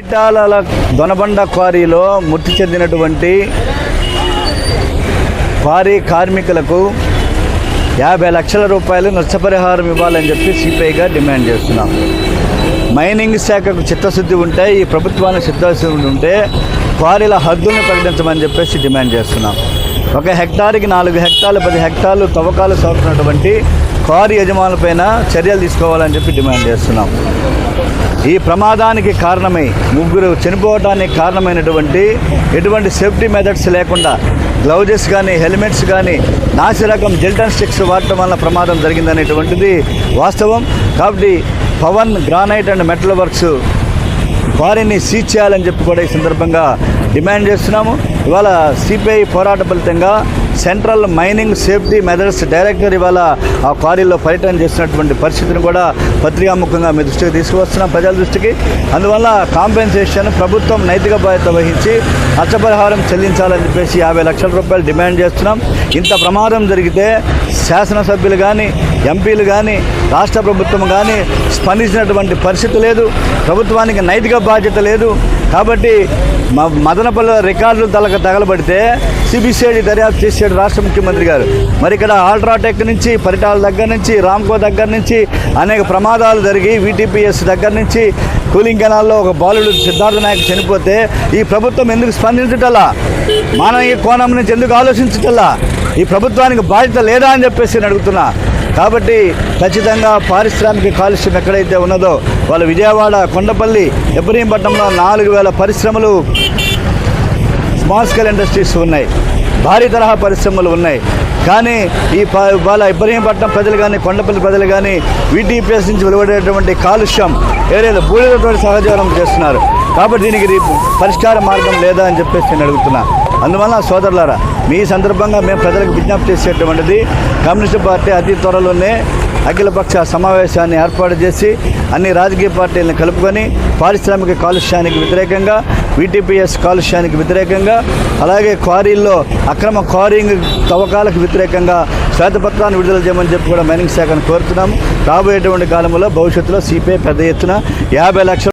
ఇటాల దొనబండ క్వారీలో మృతి చెందినటువంటి క్వారీ కార్మికులకు యాభై లక్షల రూపాయలు నష్టపరిహారం ఇవ్వాలని చెప్పి సిపిఐగా డిమాండ్ చేస్తున్నాం. మైనింగ్ శాఖకు చిత్తశుద్ధి ఉంటే ఈ ప్రభుత్వానికి చిత్తశుద్ధి ఉంటే క్వారీల హద్దులను ప్రకటించమని చెప్పేసి డిమాండ్ చేస్తున్నాం. ఒక హెక్టార్కి నాలుగు హెక్టార్లు పది హెక్టార్లు తవ్వకాలు సాగుతున్నటువంటి క్వారీ యజమానులపైన చర్యలు తీసుకోవాలని చెప్పి డిమాండ్ చేస్తున్నాం. ఈ ప్రమాదానికి కారణమై ముగ్గురు చనిపోవడానికి కారణమైనటువంటి ఎటువంటి సేఫ్టీ మెథడ్స్ లేకుండా గ్లౌజెస్ కానీ హెల్మెట్స్ కానీ నాసిరకం జెల్టన్ స్టిక్స్ వాడటం వల్ల ప్రమాదం జరిగిందనేటువంటిది వాస్తవం. కాబట్టి Pawan granite and metal works వారిని సీజ్ చేయాలని చెప్పి కూడా ఈ సందర్భంగా డిమాండ్ చేస్తున్నాము. ఇవాళ సిపిఐ పోరాట ఫలితంగా central mining safety methods director ఇవాళ ఆ క్వారీలో పర్యటన చేసినటువంటి పరిస్థితిని కూడా పత్రికాముఖంగా మీ దృష్టికి తీసుకువస్తున్నాం ప్రజల దృష్టికి. అందువల్ల కాంపెన్సేషన్ ప్రభుత్వం నైతిక బాధ్యత వహించి నష్టపరిహారం చెల్లించాలని చెప్పేసి యాభై లక్షల రూపాయలు డిమాండ్ చేస్తున్నాం. ఇంత ప్రమాదం జరిగితే శాసనసభ్యులు కానీ ఎంపీలు కానీ రాష్ట్ర ప్రభుత్వం కానీ స్పందించినటువంటి పరిస్థితి లేదు. ప్రభుత్వానికి నైతిక బాధ్యత లేదు. కాబట్టి మ మదనపల్లి రికార్డులు తలకు తగలబడితే సిబిసిఐడి దర్యాప్తు చేసాడు రాష్ట్ర ముఖ్యమంత్రి గారు. మరి ఇక్కడ ఆల్ట్రాటెక్ నుంచి పరిటాల దగ్గర నుంచి రామ్కో దగ్గర నుంచి అనేక ప్రమాదాలు జరిగి వీటీపీఎస్ దగ్గర నుంచి కూలింగ్ కెనాల్లో ఒక బాలుడు సిద్ధార్థ నాయక్ చనిపోతే ఈ ప్రభుత్వం ఎందుకు స్పందించటల్లా మానవీయ కోణం నుంచి ఎందుకు ఆలోచించటల్లా ఈ ప్రభుత్వానికి బాధ్యత లేదా అని చెప్పేసి నేను అడుగుతున్నా. కాబట్టి ఖచ్చితంగా పారిశ్రామిక కాలుష్యం ఎక్కడైతే ఉన్నదో వాళ్ళ విజయవాడ కొండపల్లి ఇబ్రహీంపట్నంలో నాలుగు వేల పరిశ్రమలు స్మాల్ స్కేల్ ఇండస్ట్రీస్ ఉన్నాయి. భారీ తరహా పరిశ్రమలు ఉన్నాయి. కానీ ఈ ప- వాళ్ళ ఇబ్రహీంపట్నం ప్రజలు కానీ కొండపల్లి ప్రజలు కానీ వీటీపీఎస్ నుంచి వెలువడేటువంటి కాలుష్యం ఏరియాలో బూడిదతో సహజీవనం చేస్తున్నారు. కాబట్టి దీనికి పరిష్కార మార్గం లేదా అని చెప్పేసి నేను అడుగుతున్నా. అందువల్ల సోదరులారా మీ సందర్భంగా మేము ప్రజలకు విజ్ఞప్తి చేసేటువంటిది కమ్యూనిస్ట్ పార్టీ అతి త్వరలోనే అఖిలపక్ష సమావేశాన్ని ఏర్పాటు చేసి అన్ని రాజకీయ పార్టీలను కలుపుకొని పారిశ్రామిక కాలుష్యానికి వ్యతిరేకంగా వీటీపీఎస్ కాలుష్యానికి వ్యతిరేకంగా అలాగే క్వారీల్లో అక్రమ క్వారీంగ్ తవ్వకాలకు వ్యతిరేకంగా శ్వేతపత్రాన్ని విడుదల చేయమని చెప్పి కూడా మైనింగ్ శాఖను కోరుతున్నాము రాబోయేటువంటి కాలంలో భవిష్యత్తులో సిపిఐ పెద్ద ఎత్తున యాభై లక్షలు